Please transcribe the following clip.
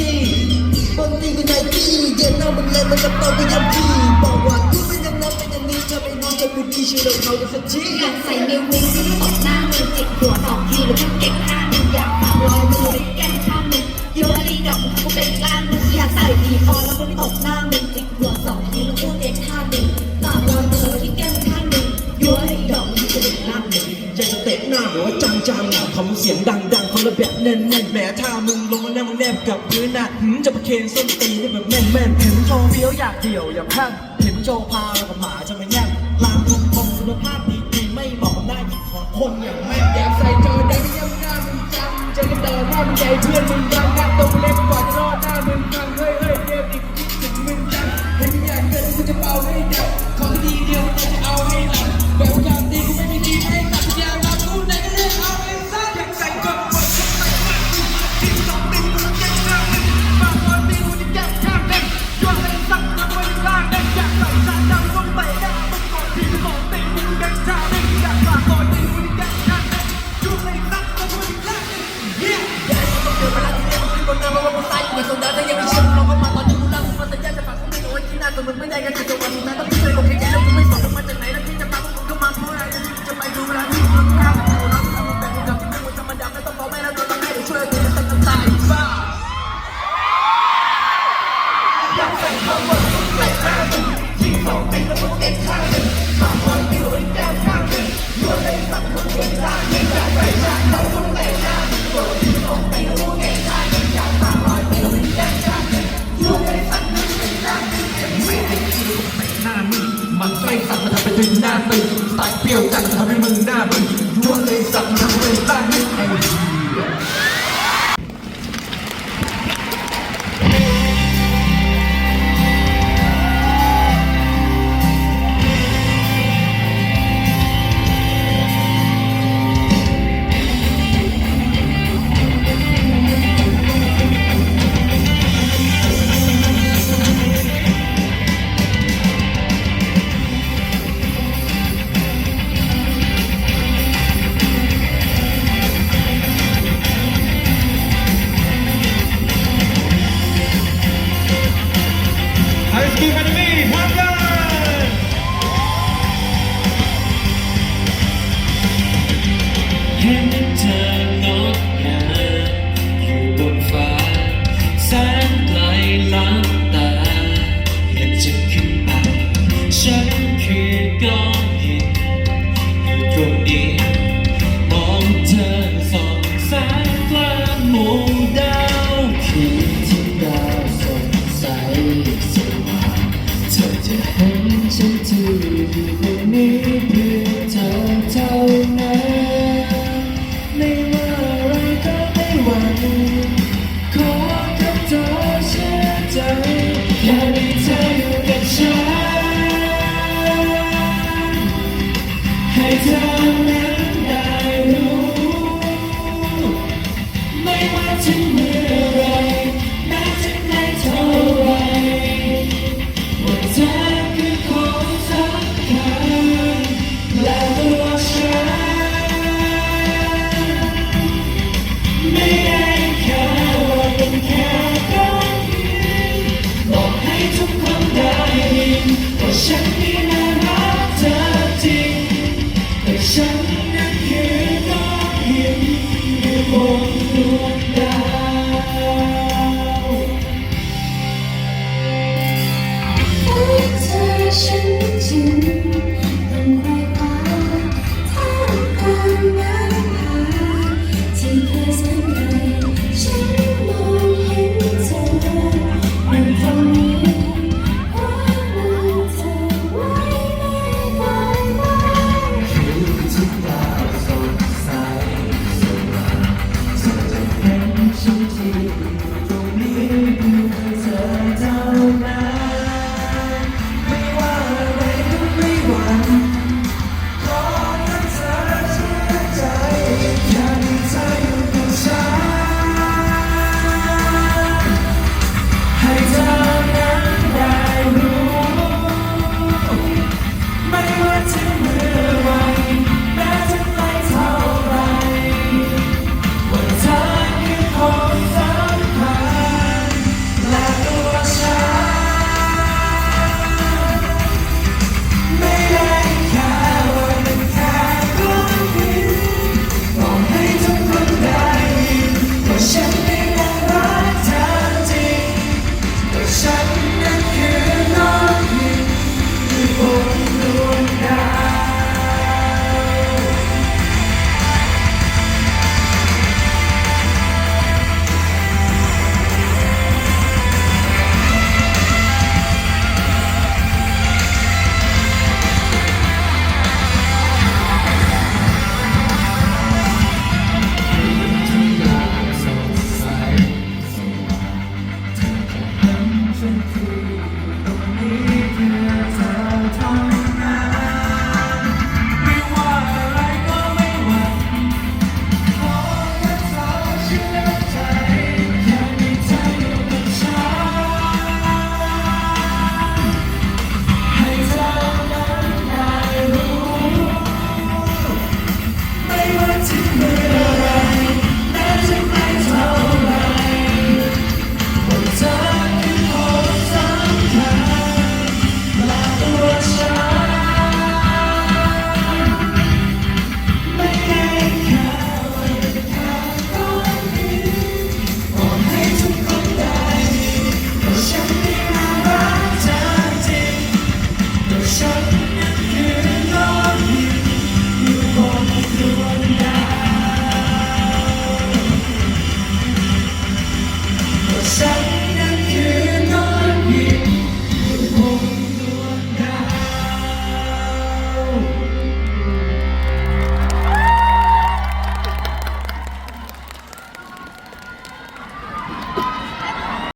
ดีบนตีกูไนกี้เย็นหน้ามึนแรงมันจะเป่าไปยังพี่บอกว่ากูเป็นอย่างนั้นเป็นอย่างนี้เธอไม่รู้จะพูดที่ชื่อเราเขาจะสักทีอยากใส่ในวิงก็ต้องอดหน้า สเต็ปหน้าหรืว่าจังจังทำเสียงดังดังคนละแบบแน่นแน่นแหมถ้ามึงลงแล้วมึงแนบกับพื้นน่ะหืมจะประเคนส้นตีนได้แบบแม่นแม่นเห็นโชว์เฟี้ยวอยากเดี่ยวอย่าพังเห็นโชว์พาแล้วก็หมาจะไม่แย่งลามคงคงคุณภาพดีดีไม่เหมาะได้ของคนอย่างแม่อยกใส่จอได้ไม่ยังหน้ามึงจังจะกระโดดหน้ามึงใหญ่เพื่อนมึงรัง